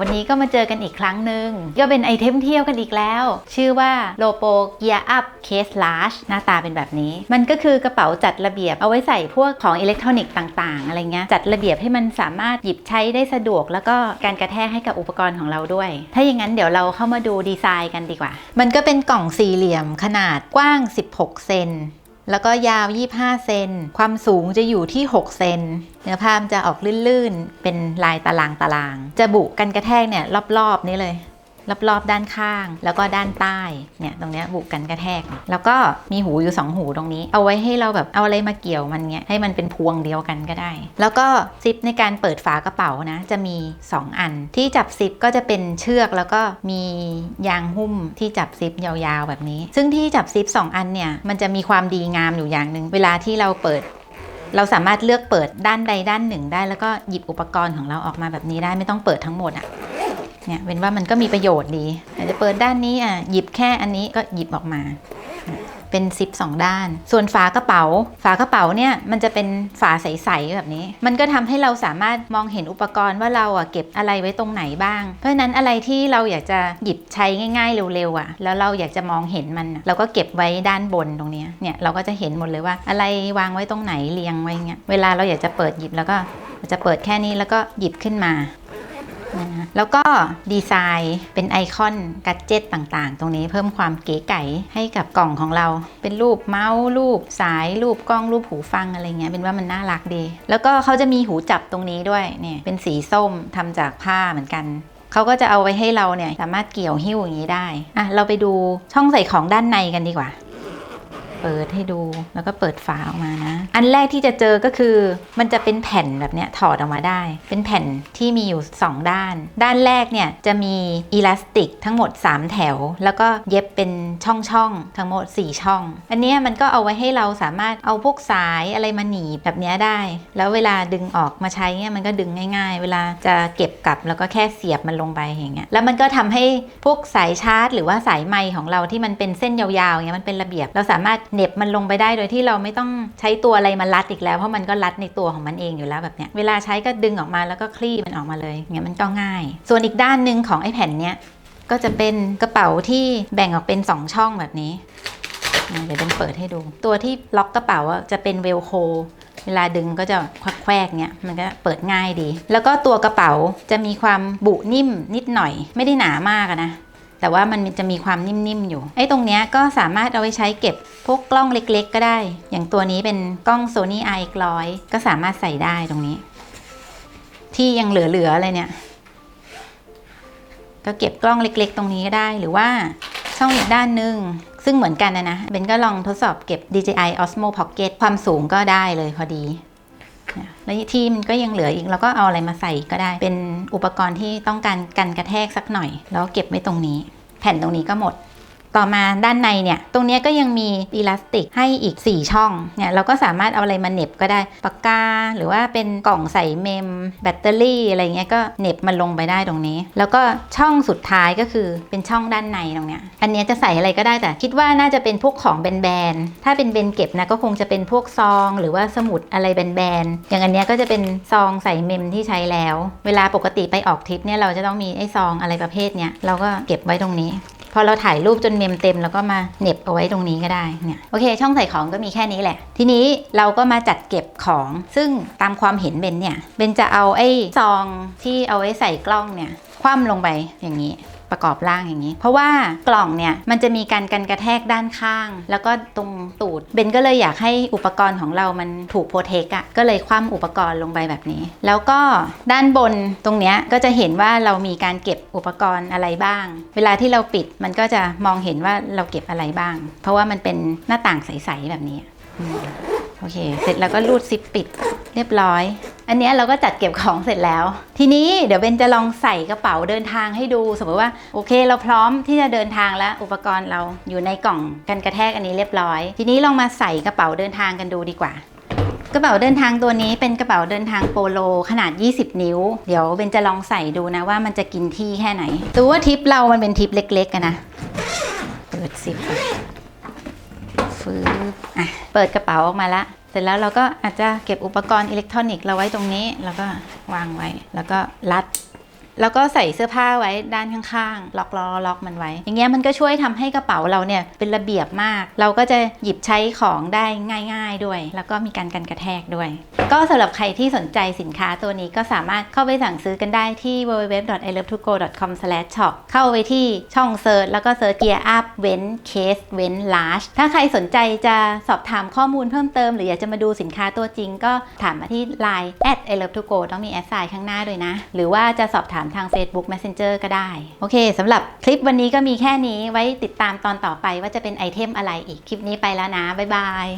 วันนี้ก็มาเจอกันอีกครั้งหนึ่งก็เป็นไอเทมเที่ยวกันอีกแล้ว ชื่อว่า l o p o Gear Up Case Large หน้าตาเป็นแบบนี้ มันก็คือกระเป๋าจัดระเบียบเอาไว้ใส่พวกของอิเล็กทรอนิกส์ต่างๆ อะไรเงี้ยจัดระเบียบให้มันสามารถหยิบใช้ได้สะดวก แล้วก็การกระแทกให้กับอุปกรณ์ของเราด้วย ถ้าอย่างนั้นเดี๋ยวเราเข้ามาดูดีไซน์กันดีกว่า มันก็เป็นกล่องสี่เหลี่ยมขนาดกว้าง 16 เซน แล้วก็ยาว 25 เซน ความสูงจะอยู่ที่ 6 เซน เนื้อผ้ามันจะออกลื่นๆ เป็นลายตารางตาราง จะบุกันกระแทกเนี่ยรอบๆนี้เลย รอบๆด้านข้าง แล้วก็ด้านใต้เนี่ยตรงเนี้ยบุกันกระแทก แล้วก็มีหูอยู่ 2 หูตรงนี้ เอาไว้ให้เราแบบเอาอะไรมาเกี่ยวมันเนี้ยให้มันเป็นพวงเดียวกันก็ได้ แล้วก็ซิปในการเปิดฝากระเป๋านะจะมี 2 อัน ที่จับซิปก็จะเป็นเชือกแล้วก็มียางหุ้มที่จับซิปยาวๆแบบนี้ ซึ่งที่จับซิป 2 อันเนี่ยมันจะมีความดีงามอยู่อย่างหนึ่งเวลาที่เราเปิดเราสามารถเลือกเปิดด้านใดด้านหนึ่งได้ แล้วก็หยิบอุปกรณ์ของเราออกมาแบบนี้ได้ไม่ต้องเปิดทั้งหมดอะ เนี่ยเป็นว่ามันก็มีประโยชน์ดีอาจจะเปิดด้านนี้อะหยิบแค่อันนี้ก็หยิบออกมา เป็นซิปสองด้าน ส่วนฝากระเป๋า ฝากระเป๋าเนี่ยมันจะเป็นฝาใสๆแบบนี้ มันก็ทำให้เราสามารถมองเห็นอุปกรณ์ว่าเราอะเก็บอะไรไว้ตรงไหนบ้าง เพราะฉะนั้นอะไรที่เราอยากจะหยิบใช้ง่าย ๆ เร็วๆอะ แล้วเราอยากจะมองเห็นมัน เราก็เก็บไว้ด้านบนตรงนี้เนี่ยเราก็จะเห็นหมดเลยว่า อะไรวางไว้ตรงไหนเรียงไว้เงี้ย เวลาเราอยากจะเปิดหยิบแล้วก็จะเปิดแค่นี้แล้วก็หยิบขึ้นมา นะคะแล้วก็ดีไซน์เป็นไอคอนกัจเจตต่างๆ ตรงนี้เพิ่มความเก๋ไก๋ให้กับกล่องของเรา เป็นรูปเมาส์รูปสาย รูปกล้องรูปหูฟังอะไรเงี้ยเป็นว่ามันน่ารักดี แล้วก็เขาจะมีหูจับตรงนี้ด้วยเนี่ยเป็นสีส้มทำจากผ้าเหมือนกันเขาก็จะเอาไว้ให้เราเนี่ยสามารถเกี่ยวหิ้วอย่างนี้ได้อะเราไปดูช่องใส่ของด้านในกันดีกว่า เปิดให้ดูแล้วก็เปิดฝาออกมานะ อันแรกที่จะเจอก็คือ มันจะเป็นแผ่นแบบเนี้ยถอดออกมาได้ เป็นแผ่นที่มีอยู่ 2 ด้าน ด้านแรกเนี่ยจะมีอีลาสติกทั้งหมด 3 แถว แล้วก็เย็บเป็นช่องๆทั้งหมด 4 ช่อง อันนี้มันก็เอาไว้ให้เราสามารถเอาพวกสายอะไรมาหนีบแบบเนี้ยได้ แล้วเวลาดึงออกมาใช้เนี่ยมันก็ดึงง่าย ๆ เวลาจะเก็บกลับแล้วก็แค่เสียบมันลงไปอย่างเงี้ยแล้วมันก็ทำให้พวกสายชาร์จ หรือว่าสายไมของเราที่มันเป็นเส้นยาวๆอย่างเงี้ยมันเป็นระเบียบเราสามารถเหน็บมันลงไปได้โดยที่เราไม่ต้องใช้ตัวอะไรมารัดอีกแล้วเพราะมันก็รัดในตัวของมันเองอยู่แล้วแบบเนี้ยเวลาใช้ก็ดึงออกมาแล้วก็คลี่มันออกมาเลยอย่างเงี้ยมันก็ง่าย ส่วนอีกด้านหนึ่งของไอ้แผ่นเนี้ยก็จะเป็นกระเป๋าที่แบ่งออกเป็นสองช่องแบบนี้เดี๋ยวเป็นเปิดให้ดู ตัวที่ล็อกกระเป๋าอะจะเป็นเวลโคเวลาดึงก็จะควักแควกเนี้ยมันก็เปิดง่ายดี แล้วก็ตัวกระเป๋าจะมีความบุนิ่มนิดหน่อย ไม่ได้หนามากนะ แต่ว่ามันจะมีความนิ่มๆอยู่ไอ้ตรงเนี้ยก็สามารถเอาไว้ใช้เก็บพวกกล้องเล็กๆ ก็ได้ อย่างตัวนี้เป็นกล้อง Sony i 1 0 0 ก็สามารถใส่ได้ตรงนี้ ที่ยังเหลือๆอะไรเนี่ย ก็เก็บกล้องเล็ก ๆ ตรงนี้ก็ได้หรือว่าช่องอีกด้านหนึ่งซึ่งเหมือนกันนะนะเบนก็ลองทดสอบเก็บ DJI Osmo Pocket ความสูงก็ได้เลยพอดี แล้วที่มันก็ยังเหลืออีกเราก็เอาอะไรมาใส่ก็ได้ เป็นอุปกรณ์ที่ต้องการกันกระแทกสักหน่อย แล้วเก็บไว้ตรงนี้ แผ่นตรงนี้ก็หมด ต่อมาด้านในเนี่ยตรงนี้ก็ยังมีอีลาสติกให้อีก 4 ช่องเนี่ยเราก็สามารถเอาอะไรมาเน็บก็ได้ปากกา หรือว่าเป็นกล่องใส่เมม แบตเตอรี่อะไรเงี้ยก็เน็บมันลงไปได้ตรงนี้ แล้วก็ช่องสุดท้ายก็คือเป็นช่องด้านในตรงเนี้ยอันเนี้ยจะใส่อะไรก็ได้แต่คิดว่าน่าจะเป็นพวกของแบนๆถ้าเป็นเบนเก็บนะก็คงจะเป็นพวกซอง หรือว่าสมุดอะไรแบนๆอย่างอันเนี้ยก็จะเป็นซองใส่เมมที่ใช้แล้ว เวลาปกติไปออกทริปเนี่ยเราจะต้องมีไอ้ซองอะไรประเภทเนี้ยเราก็เก็บไว้ตรงนี้ อเราถ่ายรูปจนเมมเต็มแล้วก็มาเหน็บเอาไว้ตรงนี้ก็ได้เนี่ยโอเค ช่องใส่ของก็มีแค่นี้แหละ ทีนี้เราก็มาจัดเก็บของซึ่งตามความเห็นเบนเนี่ยเบนจะเอาไอ้ซองที่เอาไว้ใส่กล้องเนี่ย คว่ำลงไปอย่างนี้ประกอบร่างอย่างนี้ เพราะว่ากล่องเนี่ยมันจะมีการกันกระแทกด้านข้าง แล้วก็ตรงตูดเบนก็เลยอยากให้อุปกรณ์ของเรามันถูกโปรเทคอะก็เลยคว่ำอุปกรณ์ลงไปแบบนี้ แล้วก็ด้านบนตรงเนี้ยก็จะเห็นว่าเรามีการเก็บอุปกรณ์อะไรบ้าง เวลาที่เราปิดมันก็จะมองเห็นว่าเราเก็บอะไรบ้าง เพราะว่ามันเป็นหน้าต่างใสๆแบบนี้โอเค เสร็จแล้วก็รูดซิปปิดเรียบร้อย อันนี้เราก็จัดเก็บของเสร็จแล้ว ทีนี้เดี๋ยวเบนจะลองใส่กระเป๋าเดินทางให้ดู สมมติว่าโอเค เราพร้อมที่จะเดินทางแล้ว อุปกรณ์เราอยู่ในกล่องกันกระแทกอันนี้เรียบร้อย ทีนี้ลองมาใส่กระเป๋าเดินทางกันดูดีกว่ากระเป๋าเดินทางตัวนี้เป็นกระเป๋าเดินทางโปโลขนาด 20 นิ้ว เดี๋ยวเบนจะลองใส่ดูนะว่ามันจะกินที่แค่ไหนดูว่าทิปเรามันเป็นทิปเล็กๆกันนะ เปิดซิปก่อนฟืบอะ เปิดกระเป๋าออกมาละ ร็จแล้วเราก็อาจจะเก็บอุปกรณ์อิเล็กทรอนิกส์เราไว้ตรงนี้ แล้วก็วางไว้ แล้วก็รัด แล้วก็ใส่เสื้อผ้าไว้ด้านข้างๆ ล็อกล้อล็อกมันไว้ อย่างเงี้ยมันก็ช่วยทำให้กระเป๋าเราเนี่ยเป็นระเบียบมาก เราก็จะหยิบใช้ของได้ง่าย ๆด้วย แล้วก็มีการกันกระแทกด้วย ก็สำหรับใครที่สนใจสินค้าตัวนี้ก็สามารถเข้าไปสั่งซื้อกันได้ที่ www.ilovetogo.com/shop เข้าไปที่ช่องเซิร์ชแล้วก็เซิร์ช gear up เว้น case เว้น large ถ้าใครสนใจจะสอบถามข้อมูลเพิ่มเติม หรืออยากจะมาดูสินค้าตัวจริงก็ถามมาที่ line at i love to go ต้องมีแอดไซน์ข้างหน้าด้วยนะ หรือว่าจะสอบถามทาง Facebook Messenger ก็ได้ โอเคสำหรับคลิปวันนี้ก็มีแค่นี้ไว้ติดตามตอนต่อไปว่าจะเป็นไอเทมอะไรอีกคลิปนี้ไปแล้วนะ บ๊ายบาย